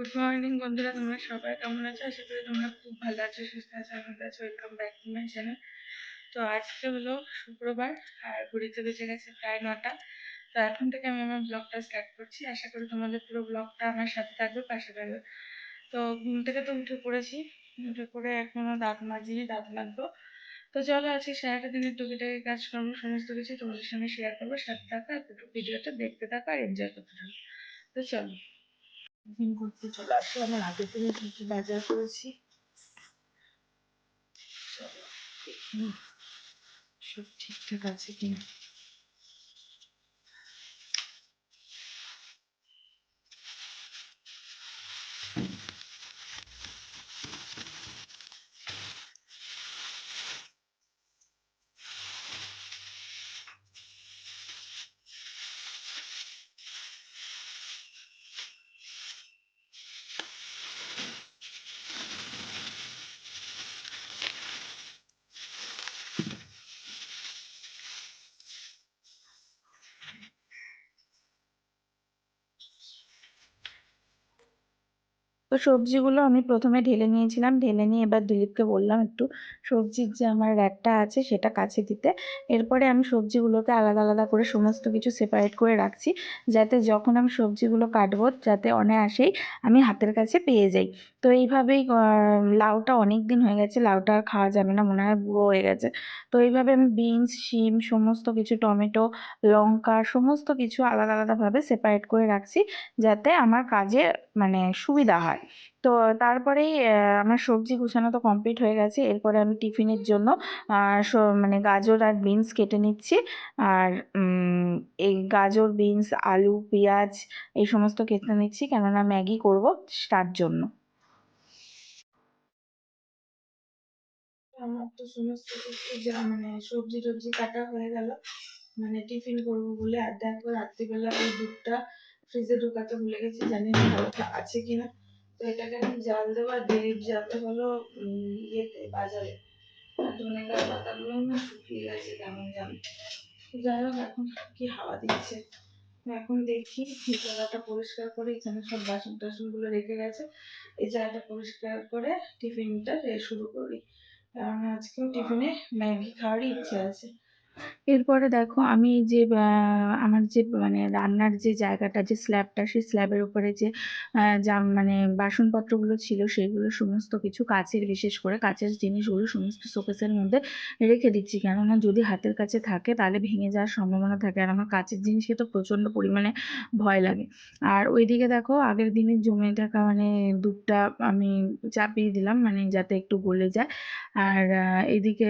Good morning বন্ধুরা, তোমরা সবাই কেমন আছো? আশা করি তোমরা খুব ভালো আছো, সুস্থ আছো, আনন্দ আছো। Welcome back to my channel তো আজকে হলো শুক্রবার, আর ঘুরিতে বেঁচে গেছে প্রায় নটা। তো এখন থেকে আমি আমার ব্লগটা স্টার্ট করছি। আশা করি তোমাদের পুরো ব্লগটা আমার সাথে থাকবে, পাশে থাকবে। তো ঘুম থেকে তো উঠে পড়েছি। উঠে পড়ে এখনও দাঁত মাজিনি, দাঁত মাজবো। তো চলো আজকে সারাটা দিনের টুকিটাকি কাজকর্ম, সমস্ত কিছু তোমাদের সঙ্গে শেয়ার করব। সাথে থাকা ভিডিওটা দেখতে থাকা আর এনজয় করতে থাকো। তো চলো। টিফিন করতে চলে আসো আমার আগে থেকে কি কি বাজার করেছি? সব ঠিকঠাক আছে কিনা? তো সবজিগুলো আমি প্রথমে ঢেলে নিয়েছিলাম। ঢেলে নিয়ে এবার দিলীপকে বললাম, একটু সবজির যে আমার র্যাকটা আছে সেটা কাছে দিতে। এরপরে আমি সবজিগুলোকে আলাদা আলাদা করে সমস্ত কিছু সেপারেট করে রাখছি, যাতে যখন আমি সবজিগুলো কাটবো, যাতে অনায়াসেই আমি হাতের কাছে পেয়ে যাই। তো এইভাবেই লাউটা অনেক দিন হয়ে গেছে, লাউটা আর খাওয়া যাবে না, মনে হয় বুড়ো হয়ে গেছে। তো এইভাবে আমি বিনস, শিম, সমস্ত কিছু, টমেটো, লঙ্কা, সমস্ত কিছু আলাদা আলাদাভাবে সেপারেট করে রাখছি যাতে আমার কাজে মানে সুবিধা হয়। তো তারপরেই আমার সবজি গুছানো তো কমপ্লিট হয়ে গেছে। এরপরে আমি টিফিনের জন্য মানে গাজর আর বিনস কেটে নিচ্ছি। আর এই গাজর, বিনস, আলু, পেঁয়াজ, এই সমস্ত কেটে নিচ্ছি। কেননা ম্যাগি করব তার জন্য। আমার তো সমস্ত কিছু যা মানে সবজি টবজি কাটা হয়ে গেল। মানে টিফিন করব বলে আর দেখো রাত্রিবেলা ওই দুধটা ফ্রিজে ঢোকাতে ভুলে গেছি, জানি না হালকা আছে কিনা। তো এটাকে এখন জাল দেবো আর দেরির জালটা হলো ইয়েতে, বাজারে। ধনে গাছ পাতাগুলো না শুকিয়ে গেছে কেমন জানি। যাই হোক, এখন কি হাওয়া দিচ্ছে? এখন দেখি জায়গাটা পরিষ্কার করে এখানে সব বাসন টাসনগুলো রেখে গেছে। এই জায়গাটা পরিষ্কার করে টিফিনটা শুরু করি। কারণ আজকেও টিফিনে ম্যাগি খাওয়ারই ইচ্ছে আছে। এরপরে দেখো আমি যে আমার যে মানে রান্নার যে জায়গাটা, যে স্ল্যাবটা সেই স্ল্যাবের উপরে যে যা মানে বাসনপত্রগুলো ছিল, সেগুলো সমস্ত কিছু কাচের, বিশেষ করে কাচের জিনিসগুলো সমস্ত শোকেসের মধ্যে রেখে দিচ্ছি। কেননা যদি হাতের কাছে থাকে, তাহলে ভেঙে যাওয়ার সম্ভাবনা থাকে। আর আমার কাচের জিনিসকে তো প্রচণ্ড পরিমাণে ভয় লাগে। আর ওইদিকে দেখো, আগের দিনের জমে থাকা মানে দুধটা আমি চাপিয়ে দিলাম মানে যাতে একটু গলে যায়। আর এদিকে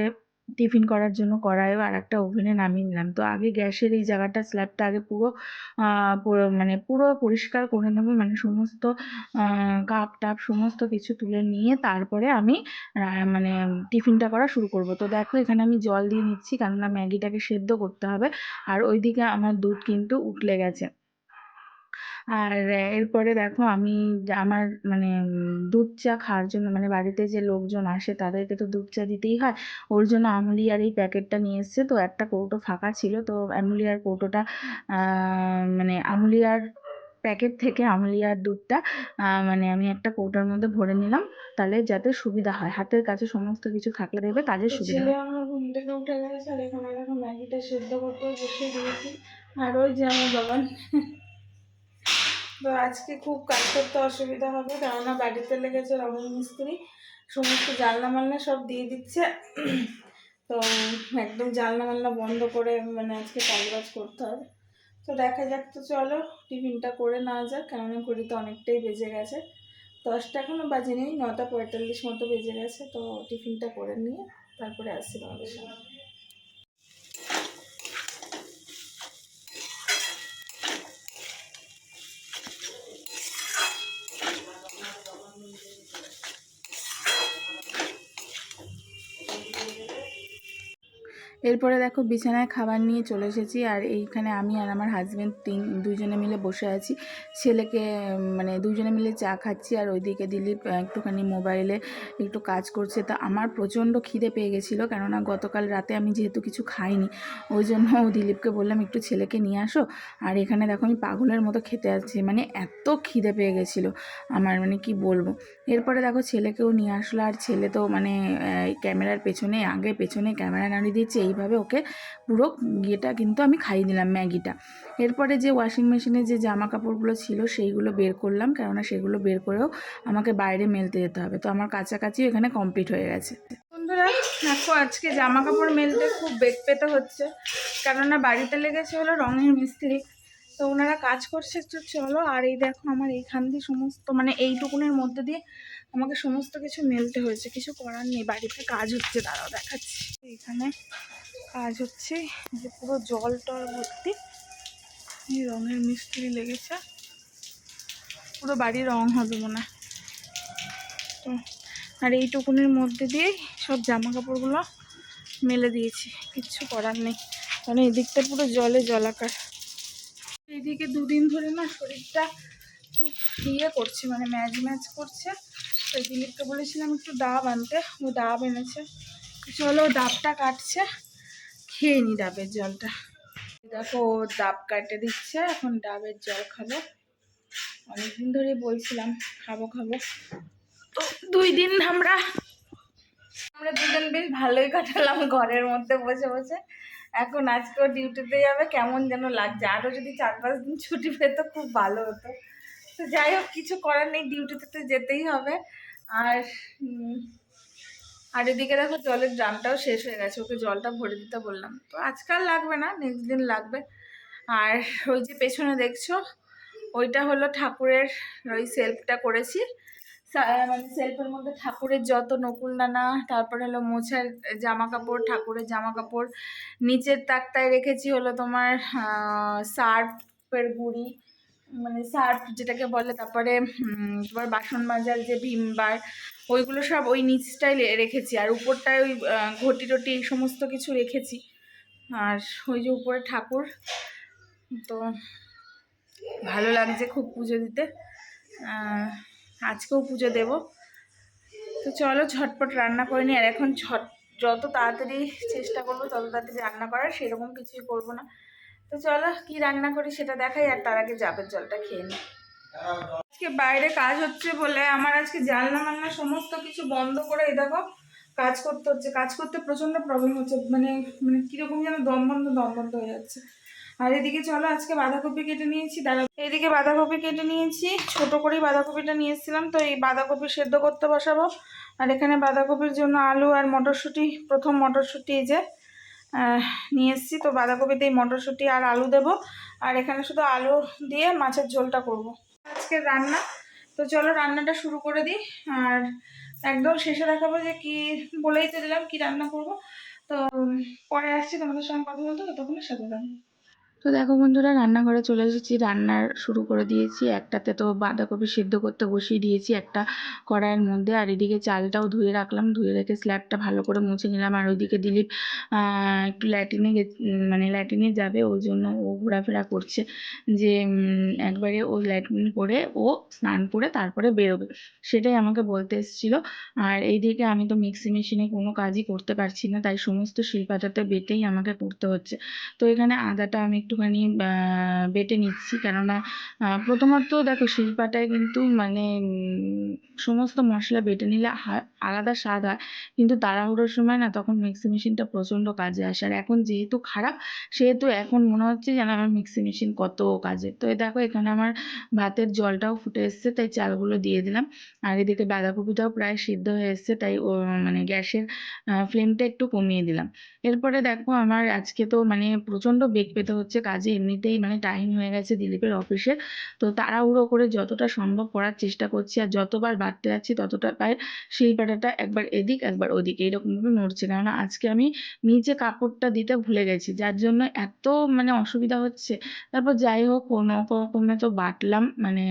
টিফিন করার জন্য কড়াইও আর একটা ওভেনে নামিয়ে নিলাম। তো আগে গ্যাসের এই জায়গাটা স্ল্যাবটা আগে পুরো পুরো মানে পুরো পরিষ্কার করে নেব। মানে সমস্ত কাপ টাপ সমস্ত কিছু তুলে নিয়ে তারপরে আমি মানে টিফিনটা করা শুরু করব। তো দেখো এখানে আমি জল দিয়ে নিচ্ছি কেননা ম্যাগিটাকে সেদ্ধ করতে হবে। আর ওইদিকে আমার দুধ কিন্তু উঠলে গেছে। আর এরপরে দেখো আমি আমার মানে দুধ চা খাওয়ার জন্য মানে বাড়িতে যে লোকজন আসে তাদেরকে তো দুধ চা দিতেই হয়। ওর জন্য আমুলিয়ার এই প্যাকেটটা নিয়ে এসছে। তো একটা কৌটো ফাঁকা ছিল। তো আমুলিয়ার কৌটোটা মানে আমুলিয়ার প্যাকেট থেকে আমুলিয়ার দুধটা মানে আমি একটা কৌটার মধ্যে ভরে নিলাম। তাহলে যাতে সুবিধা হয়। হাতের কাছে সমস্ত কিছু থাকলে দেবে কাজের সুবিধা আমার ঘুম থেকে উঠে গেছে। আর এখন ম্যাগিটা সেদ্ধ করতে বসে দিয়েছি। আর ওই যে আমার বাবান তো আজকে খুব কাজ করতে অসুবিধা হবে, কেননা বাড়িতে লেগেছে রঙিন মিস্ত্রি। সমস্ত জানলা মালনা সব দিয়ে দিচ্ছে। তো একদম জানলা মালনা বন্ধ করে মানে আজকে কাজ করতে হবে। তো দেখা যাক তো চলো, টিফিনটা করে না যাক, কেননা তো অনেকটাই বেজে গেছে। দশটা এখনও বাজে নেই নটা পঁয়তাল্লিশ মতো বেজে গেছে, তো টিফিনটা করে নিয়ে তারপরে আসছি তোমাদের সঙ্গে এরপরে দেখো বিছানায় খাবার নিয়ে চলে এসেছি আর এইখানে আমি আর আমার হাজব্যান্ড তিন দুজনে মিলে বসে আছি। ছেলেকে মানে দুজনে মিলে চা খাচ্ছি আর ওইদিকে দিলীপ একটুখানি মোবাইলে একটু কাজ করছে। তা আমার প্রচণ্ড খিদে পেয়ে গেছিল কেননা গতকাল রাতে আমি যেহেতু কিছু খাইনি, ওই জন্য দিলীপকে বললাম, একটু ছেলেকে নিয়ে আসো। আর এখানে দেখো আমি পাগলের মতো খেতে আসছি মানে এত খিদে পেয়ে গেছিল আমার মানে কি বলব। এরপরে দেখো ছেলেকেও নিয়ে আসলো আর ছেলে তো মানে ক্যামেরার পেছনে, আগে পেছনে ক্যামেরা নাড়িয়ে দিচ্ছে এইভাবে ওকে পুরো ইয়েটা কিন্তু আমি খাইয়ে দিলাম, ম্যাগিটা। এরপরে যে ওয়াশিং মেশিনে যে জামা কাপড়গুলো ছিল, সেইগুলো বের করলাম। কেননা সেগুলো বের করেও আমাকে বাইরে মেলতে যেতে হবে। তো আমার কাছাকাছি এখানে কমপ্লিট হয়ে গেছে। বন্ধুরা, দেখো, আজকে জামা কাপড় মেলতে খুব বেগ পেতে হচ্ছে। কেননা বাড়িতে লেগেছে হলো রঙের মিস্ত্রি। তো ওনারা কাজ করছে একটু, চলো। আর এই দেখো, আমার এইখান দিয়ে সমস্ত মানে এইটুকুনের মধ্যে দিয়ে আমাকে সমস্ত কিছু মেলতে হয়েছে। কিছু করার নেই, বাড়িতে কাজ হচ্ছে, দাঁড়াও দেখাচ্ছি। এখানে কাজ হচ্ছে যে পুরো জল টল ভর্তি। এই রঙের মিস্ত্রি লেগেছে? পুরো বাড়ি রং হবে মনে। তো, আর এইটুকুনের মধ্যে দিয়েই সব জামা কাপড়গুলো মেলে দিয়েছি। কিচ্ছু করার নেই। কারণ এদিকটা পুরো জলে জলাকার এইদিকে দুদিন ধরে না শরীরটা খুব ইয়ে করছে মানে ম্যাচ ম্যাচ করছে। তো দিলীপকে বলেছিলাম একটু ডাব আনতে, ও ডাব এনেছে। চলো ডাবটা কাটছে, খেয়ে নি ডাবের জলটা। দেখো, ডাব কাটে দিচ্ছে, এখন ডাবের জল খাব। অনেকদিন ধরে বলছিলাম, খাব খাব। তো দুই দিন আমরা আমরা দুজন বেশ ভালোই কাটালাম ঘরের মধ্যে বসে বসে। এখন আজকেও ডিউটিতে যাবে, কেমন যেন লাগছে। আরও যদি চার পাঁচ দিন ছুটি পেত, খুব ভালো হতো। তো যাই হোক, কিছু করার নেই, ডিউটিতে তো যেতেই হবে। আর আর এদিকে দেখো জলের ড্রামটাও শেষ হয়ে গেছে, ওকে জলটা ভরে দিতে বললাম। তো আজকাল লাগবে না নেক্সট দিন লাগবে। আর ওই যে পেছনে দেখছ, ওইটা হলো ঠাকুরের ওই সেলফটা করেছি। মানে সেলফের মধ্যে ঠাকুরের যত নকুল নানা তারপর হলো মোছার জামা কাপড় ঠাকুরের জামা কাপড় নিচের তাকটায় রেখেছি হলো তোমার সার্ফের গুঁড়ি মানে সার্ফ যেটাকে বলে, তারপরে তোমার বাসন মাজার যে ভীম বার ওইগুলো সব ওই নিচটাই রেখেছি। আর উপরটায় ওই ঘটি টটি এই সমস্ত কিছু রেখেছি। আর ওই যে উপরে ঠাকুর, তো ভালো লাগছে খুব পুজো দিতে। আজকেও পুজো দেব। তো চলো ঝটপট রান্না করে নিই। আর এখন ঝট, যত তাড়াতাড়ি চেষ্টা করব, তত তাড়াতাড়ি রান্না করার, সেরকম কিছুই করব না। তো চলো কি রান্না করি সেটা দেখাই আর তার আগে জাবের জলটা খেয়ে নিই আজকে বাইরে কাজ হচ্ছে বলে আমার আজকে জানলা মালনা সমস্ত কিছু বন্ধ করে এই দেখো কাজ করতে হচ্ছে। কাজ করতে প্রচণ্ড প্রবলেম হচ্ছে। মানে মানে কীরকম যেন দম বন্ধ দম বন্ধ হয়ে যাচ্ছে। আর এদিকে চলো, আজকে বাঁধাকপি কেটে নিয়েছি। দাঁড়া এদিকে বাঁধাকপি কেটে নিয়েছি। ছোট করেই বাঁধাকপিটা নিয়ে এসেছিলাম। তো এই বাঁধাকপি সেদ্ধ করতে বসাবো। আর এখানে বাঁধাকপির জন্য আলু আর মটরশুঁটি, প্রথম মটরশুঁটি এই যে নিয়ে এসেছি। তো বাঁধাকপিতে এই মটরশুঁটি আর আলু দেব। আর এখানে শুধু আলু দিয়ে মাছের ঝোলটা করব। আজকে রান্না। তো চলো রান্নাটা শুরু করে দিই। আর একদম শেষে দেখাবো যে কি বলেই তো দিলাম, কি রান্না করব। তো পরে আসছি তোমাদের সঙ্গে কথা বলতে ততক্ষণের সাথে থাকব তো দেখো বন্ধুরা, রান্নাঘরে চলে এসেছি, রান্নার শুরু করে দিয়েছি। একটাতে তো বাঁধাকপি সিদ্ধ করতে বসিয়ে দিয়েছি একটা কড়াইয়ের মধ্যে। আর এদিকে চালটাও ধুয়ে রাখলাম, ধুয়ে রেখে স্ল্যাবটা ভালো করে মুছে নিলাম। আর ওইদিকে দিলীপ একটু ল্যাটিনে মানে ল্যাটিনে যাবে, ওই জন্য ও ঘোরাফেরা করছে যে একবারে ও ল্যাটিন করে ও স্নান করে তারপরে বেরোবে। সেটাই আমাকে বলতে এসেছিল। আর এইদিকে আমি তো মিক্সি মেশিনে কোনো কাজই করতে পারছি না, তাই সমস্ত শিল্পাটাতে বেটেই আমাকে করতে হচ্ছে। তো এখানে আদাটা আমি একটুখানি বেটে নিচ্ছি। কেননা প্রথমত দেখো শিল্পাটায় কিন্তু মানে সমস্ত মশলা বেটে নিলে আলাদা স্বাদ হয়। কিন্তু তাড়াহুড়োর সময় না তখন মিক্সি মেশিনটা প্রচণ্ড কাজে আসে। আর এখন যেহেতু খারাপ, সেহেতু এখন মনে হচ্ছে যেন আমার মিক্সি মেশিন কত কাজে। তো দেখো এখানে আমার ভাতের জলটাও ফুটে এসছে, তাই চালগুলো দিয়ে দিলাম। আর এদিকে বাঁধাকপিটাও প্রায় সিদ্ধ হয়ে এসছে, তাই মানে গ্যাসের ফ্লেমটা একটু কমিয়ে দিলাম। এরপরে দেখো আমার আজকে তো মানে প্রচণ্ড বেগ পেতে হচ্ছে কাজে এমনিতেই মানে টাইম হয়ে গেছে দিলীপের অফিসে তো তাড়াহুড়ো করে যতটা সম্ভব করার চেষ্টা করছি আর যতবার বাড়তে যাচ্ছি ততটা পায়ের শিলপাটাটা একবার এদিক, একবার ওদিক। এইরকমভাবে নড়ছে। কেননা আজকে আমি নিচে কাপড়টা দিতে ভুলে গেছি। যার জন্য এত মানে অসুবিধা হচ্ছে। তারপর যাই হোক, কোনো রকমে তো বাটলাম। মানে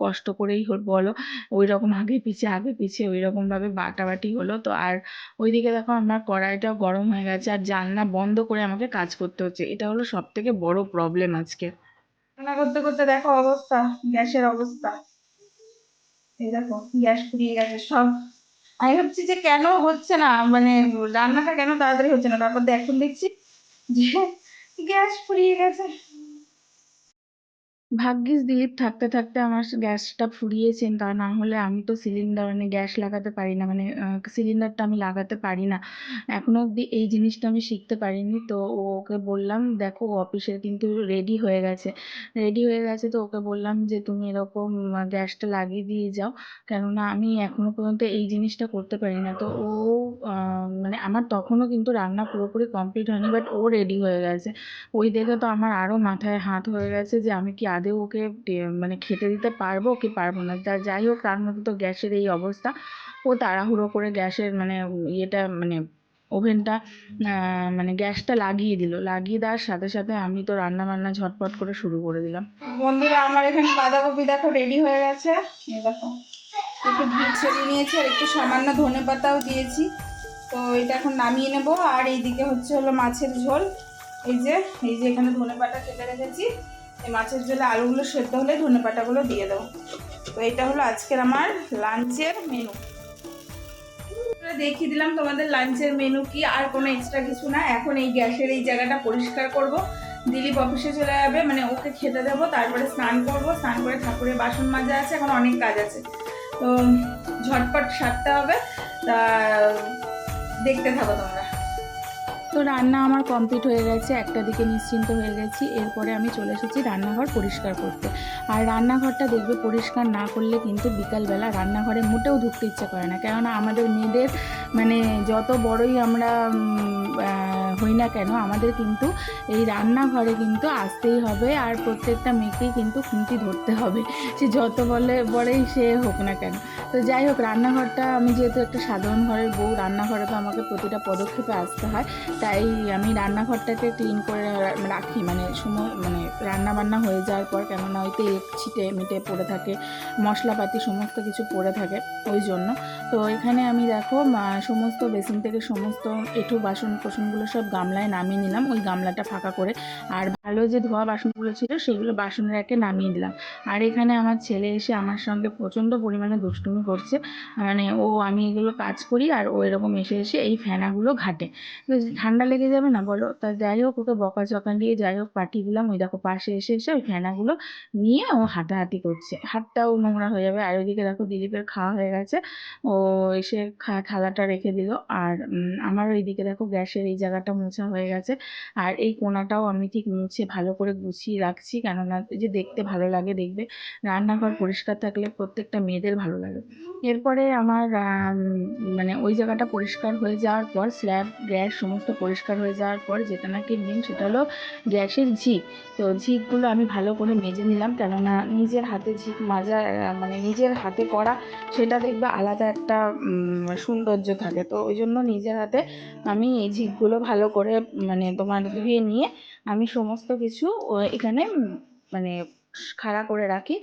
কষ্ট করেই বলো ওই রকম আগে পিছে আগে পিছে ওই রকমভাবে বাটাবাটি হলো। তো আর ওইদিকে দেখো আমার কড়াইটাও গরম হয়ে গেছে। আর জানলা বন্ধ করে আমাকে কাজ করতে হচ্ছে। এটা হলো সব থেকে বড় প্রবলেম আজকে। রান্না করতে করতে দেখো অবস্থা, গ্যাসের অবস্থা। এই দেখো, গ্যাস ফুরিয়ে গেছে সব। আমি ভাবছি যে কেন হচ্ছে না মানে রান্নাটা কেন তাড়াতাড়ি হচ্ছে না? তারপর এখন দেখছি যে গ্যাস ফুরিয়ে গেছে। ভাগ্যিস দিলীপ থাকতে থাকতে আমার গ্যাসটা ফুরিয়েছেন তা না হলে আমি তো সিলিন্ডার মানে গ্যাস লাগাতে পারি না মানে সিলিন্ডারটা আমি লাগাতে পারি না। এখনও অবধি এই জিনিসটা আমি শিখতে পারিনি, তো ও ওকে বললাম, দেখো অফিসে কিন্তু রেডি হয়ে গেছে। রেডি হয়ে গেছে তো ওকে বললাম যে, তুমি এরকম গ্যাসটা লাগিয়ে দিয়ে যাও। কেননা আমি এখনও পর্যন্ত এই জিনিসটা করতে পারি না। তো ও মানে আমার তখনও কিন্তু রান্না পুরোপুরি কমপ্লিট হয়নি বাট ও রেডি হয়ে গেছে। ওই দেখে তো আমার আরও মাথায় হাত হয়ে গেছে যে, আমি কি আদৌ ওকে মানে খেতে দিতে পারব কি পারব না। তা যাই হোক, তার মধ্যে তো গ্যাসের এই অবস্থা। ও তাড়াহুড়ো করে গ্যাসের মানে ইয়েটা মানে ওভেনটা মানে গ্যাসটা লাগিয়ে দিল। লাগিয়ে দেওয়ার সাথে সাথে আমি তো রান্না বান্না ঝটপট করে শুরু করে দিলাম। বন্ধুরা, আমার এখানে বাঁধাকপি দেখো রেডি হয়ে গেছে। দেখো, একটু ভিড় ছড়িয়ে নিয়েছি আর একটু সামান্য ধনে পাতাও দিয়েছি। তো এটা এখন নামিয়ে নেব। আর এইদিকে হচ্ছে হলো মাছের ঝোল। এই যে এই যে এখানে ধনে পাতা কেটে রেখেছি। এই মাছের ঝোলে আলুগুলো সেদ্ধ হলে ধনে পাতাগুলো দিয়ে দেবো। তো এটা হলো আজকের আমার লাঞ্চের মেনু দেখিয়ে দিলাম তোমাদের লাঞ্চের মেনু কি, আর কোনো এক্সট্রা কিছু না। এখন এই গ্যাসের এই জায়গাটা পরিষ্কার করব। দিলীপ অফিসে চলে যাবে মানে ওকে খেতে দেবো, তারপরে স্নান করব। স্নান করে ঠাকুরের বাসন মাজা আছে, এখন অনেক কাজ আছে। তো ঝটপট সারতে হবে। তা, দেখতে থাকো তোমরা। তো রান্না আমার কমপ্লিট হয়ে গেছে, একটা দিকে নিশ্চিন্ত হয়ে গেছি, এরপরে আমি চলে এসেছি রান্নাঘর পরিষ্কার করতে। আর রান্নাঘরটা দেখবে পরিষ্কার না করলে কিন্তু বিকালবেলা রান্নাঘরে মোটেও ঢুকতে ইচ্ছে করে না, কেননা আমাদের মেয়েদের মানে যত বড়ই আমরা হই না কেন, আমাদের কিন্তু এই রান্নাঘরে কিন্তু আসতেই হবে আর প্রত্যেকটা মেয়েকেই কিন্তু খুঁটি ধরতে হবে। সে যত বলে, বড়ই সে হোক না কেন। তো যাই হোক, রান্নাঘরটা আমি যেহেতু একটা সাধারণ ঘরের বউ, রান্নাঘরে তো আমাকে প্রতিটা পদক্ষেপে আসতে হয়। তাই আমি রান্নাঘরটাকে ক্লিন করে রাখি। মানে সময় মানে রান্না বান্না হয়ে যাওয়ার পর কেননা ওই তেল ছিটে মিটে পড়ে থাকে, মশলাপাতি সমস্ত কিছু পড়ে থাকে, ওই জন্য। তো এখানে আমি দেখো সমস্ত বেসিন থেকে সমস্ত এঁঠো বাসন কোসনগুলো সব গামলায় নামিয়ে নিলাম। ওই গামলাটা ফাঁকা করে। আর ভালো যে ধোয়া বাসনগুলো ছিল, সেগুলো বাসন একে নামিয়ে দিলাম। আর এখানে আমার ছেলে এসে আমার সঙ্গে প্রচণ্ড পরিমাণে দুষ্টুমি করছে। মানে ও, আমি এগুলো কাজ করি আর ও এরকম এসে এসে এই ফেনাগুলো ঘাটে। ঠান্ডা লেগে যাবে না বলো? তা যাই হোক, ওকে বকা চকা দিয়ে যাই হোক, পাঠিয়ে দিলাম। ওই দেখো পাশে এসে এসে ওই ফেনাগুলো নিয়ে ও হাঁটাহাঁটি করছে। হাতটাও নোংরা হয়ে যাবে। আর ওইদিকে দেখো দিলীপের খাওয়া হয়ে গেছে। ও এসে খা- থালাটা রেখে দিল। আর আমার ওইদিকে দেখো গ্যাসের এই জায়গাটা মোছা হয়ে গেছে। আর এই কোনাটাও আমি ঠিক মুছে ভালো করে গুছিয়ে রাখছি। কেননা যে দেখতে ভালো লাগে দেখবে। রান্নাঘর পরিষ্কার থাকলে প্রত্যেকটা মেয়েদের ভালো লাগে। এরপরে আমার মানে ওই জায়গাটা পরিষ্কার হয়ে যাওয়ার পর, স্ল্যাব, গ্যাস সমস্ত পরিষ্কার হয়ে যাওয়ার পর, যেটা নাকি মেন সেটা হলো গ্যাসের ঝিক। তো ঝিকগুলো আমি ভালো করে মেজে নিলাম। কেননা নিজের হাতে ঝিক মাজা মানে নিজের হাতে করা, সেটা দেখবে আলাদা একটা সৌন্দর্য থাকে। তো ওই জন্য নিজের হাতে আমি এই ঝিকগুলো ভালো করে মানে তোমার ধুয়ে নিয়ে আমি সমস্ত কিছু এখানে মানে খাড়া করে রাখি।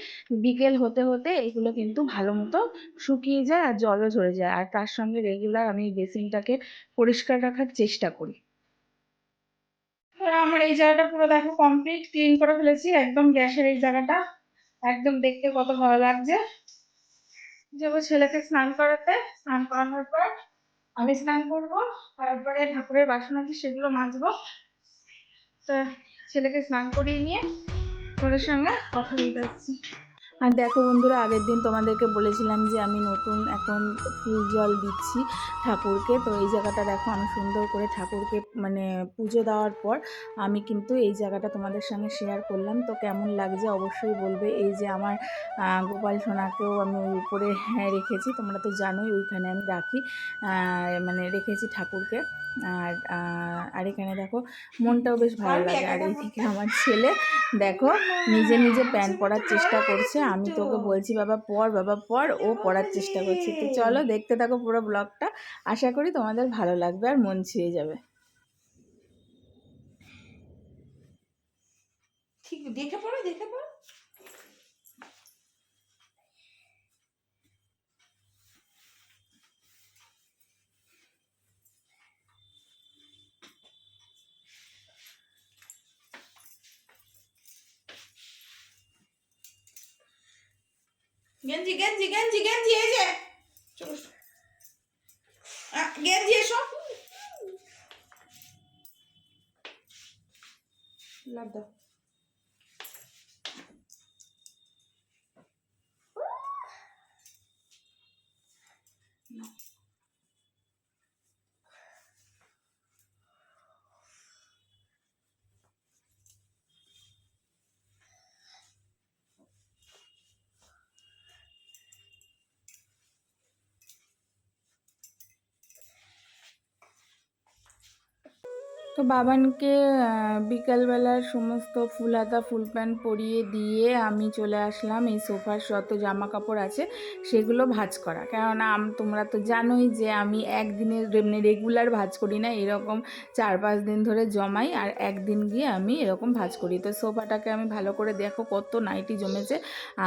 বিকেল হতে হতে এগুলো কিন্তু ভালো মতো শুকিয়ে যায় আর জলও ঝরে যায়। আর তার সঙ্গে রেগুলার আমি বেসিনটাকে পরিষ্কার রাখার চেষ্টা করি। আমার এই জায়গাটা পুরো দেখো কমপ্লিট ক্লিন করে ফেলেছি। একদম গ্যাসের এই জায়গাটা। একদম দেখতে কত ভালো লাগছে। যাব ছেলেকে স্নান করাতে। স্নান করানোর পর আমি স্নান করব। তারপরে ঠাকুরের বাসন আছে সেগুলো মাজবো। তা ছেলেকে স্নান করিয়ে নিয়ে তোদের সঙ্গে কথা বলতে যাচ্ছি। আর দেখো বন্ধুরা আগের দিন তোমাদেরকে বলেছিলাম যে আমি নতুন এখন ফুল জল দিচ্ছি ঠাকুরকে। তো এই জায়গাটা দেখো আমি সুন্দর করে ঠাকুরকে মানে পুজো দেওয়ার পর আমি কিন্তু এই জায়গাটা তোমাদের সঙ্গে শেয়ার করলাম। তো কেমন লাগছে অবশ্যই বলবে। এই যে আমার গোপাল সোনাকেও আমি ওই উপরে হ্যাঁ রেখেছি তোমরা তো জানোই ওইখানে আমি রাখি মানে রেখেছি ঠাকুরকে। আর আর এখানে দেখো মনটাও বেশ ভালো লাগে। আর এইদিকে আমার ছেলে দেখো নিজে নিজে প্যান্ট পরার চেষ্টা করছে। আমি তোকে বলছি বাবা পর বাবা পর ও পড়ার চেষ্টা করছি। তো চলো দেখতে থাকো পুরো ব্লগটা। আশা করি তোমাদের ভালো লাগবে আর মন ছুঁয়ে যাবে। ঠিক দেখে পড়ো দেখে পড়ো। গেঞ্জি গেঞ্জি গেঞ্জি গেঞ্জি এই যে চলো আহ, গেঞ্জি এসো লাভ দাও তো বাবানকে বিকালবেলার সমস্ত ফুল হাতা ফুল প্যান্ট পরিয়ে দিয়ে আমি চলে আসলাম এই সোফার যত জামা কাপড় আছে সেগুলো ভাঁজ করা। কেননা তোমরা তো জানোই যে আমি একদিনের এমনি রেগুলার ভাঁজ করি না, এরকম চার পাঁচ দিন ধরে জমাই আর একদিন গিয়ে আমি এরকম ভাঁজ করি। তো সোফাটাকে আমি ভালো করে দেখো কত নাইটি জমেছে।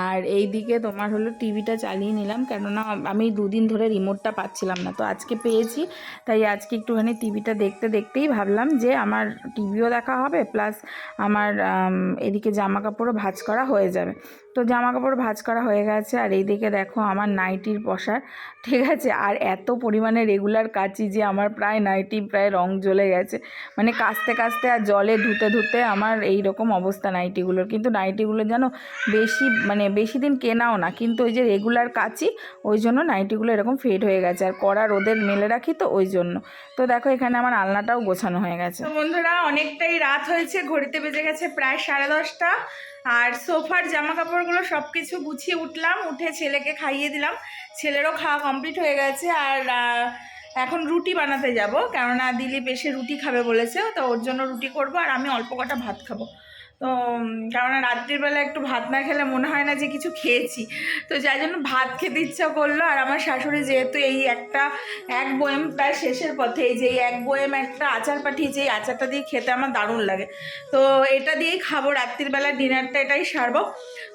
আর এই দিকে তোমার হলো টিভিটা চালিয়ে নিলাম, কেননা আমি দুদিন ধরে রিমোটটা পাচ্ছিলাম না। তো আজকে পেয়েছি, তাই আজকে একটুখানি টিভিটা দেখতে দেখতেই ভাবলাম যে আমার টিভিও দেখা হবে প্লাস আমার এদিকে জামা কাপড়ও ভাজ করা হয়ে যাবে। তো জামা কাপড় ভাঁজ করা হয়ে গেছে। আর এইদিকে দেখো আমার নাইটির পশার ঠিক আছে? আর এত পরিমাণে রেগুলার কাচি যে আমার প্রায় নাইটি প্রায় রং জ্বলে গেছে। মানে কাচতে কাচতে আর জলে ধুতে ধুতে আমার এই রকম অবস্থা নাইটিগুলোর। কিন্তু নাইটিগুলো যেন বেশি মানে বেশি দিন কেনাও না। কিন্তু ওই যে রেগুলার কাচি, ওই জন্য নাইটিগুলো এরকম ফেড হয়ে গেছে। আর কড়া রোদের মেলে রাখি তো ওই জন্য। তো দেখো এখানে আমার আলনাটাও গোছানো হয়ে গেছে। বন্ধুরা, অনেকটাই রাত হয়েছে। ঘড়িতে বেজে গেছে প্রায় সাড়ে দশটা। আর সোফার জামা কাপড়গুলো সব কিছু গুছিয়ে উঠলাম, উঠে ছেলেকে খাইয়ে দিলাম। ছেলেরও খাওয়া কমপ্লিট হয়ে গেছে আর এখন রুটি বানাতে যাব। কেননা দিলীপ এসে রুটি খাবে বলেছে, তো ওর জন্য রুটি করব আর আমি অল্প কটা ভাত খাব। তো কেননা রাত্রিবেলা একটু ভাত না খেলে মনে হয় না যে কিছু খেয়েছি। তো যাই জন্য ভাত খেতে ইচ্ছা করল, আর আমার শাশুড়ি যেহেতু এই একটা, এক বয়েম প্রায় শেষের পথে, এই যে এক বয়েম একটা আচার পাঠিয়েছে, এই আচারটা দিয়ে খেতে আমার দারুণ লাগে। তো এটা দিয়েই খাব রাত্রিবেলা ডিনারটা এটাই সারবো।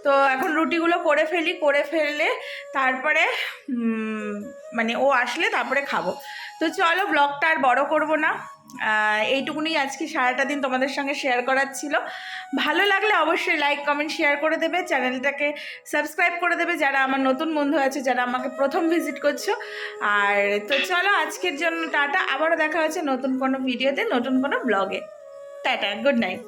তো এখন রুটিগুলো করে ফেলি, করে ফেললে তারপরে মানে ও আসলে তারপরে খাব। তো চলো ব্লগটা আর বড় করব না। এইটুকুনি আজকে সারাটা দিন তোমাদের সঙ্গে শেয়ার করার ছিল। ভালো লাগলে অবশ্যই লাইক কমেন্ট শেয়ার করে দেবে। চ্যানেলটাকে সাবস্ক্রাইব করে দেবে যারা আমার নতুন বন্ধু আছে, যারা আমাকে প্রথম ভিজিট করছ। আর তো চলো আজকের জন্য টাটা। আবারও দেখা হচ্ছে নতুন কোনো ভিডিওতে নতুন কোনো ব্লগে টাটা গুড নাইট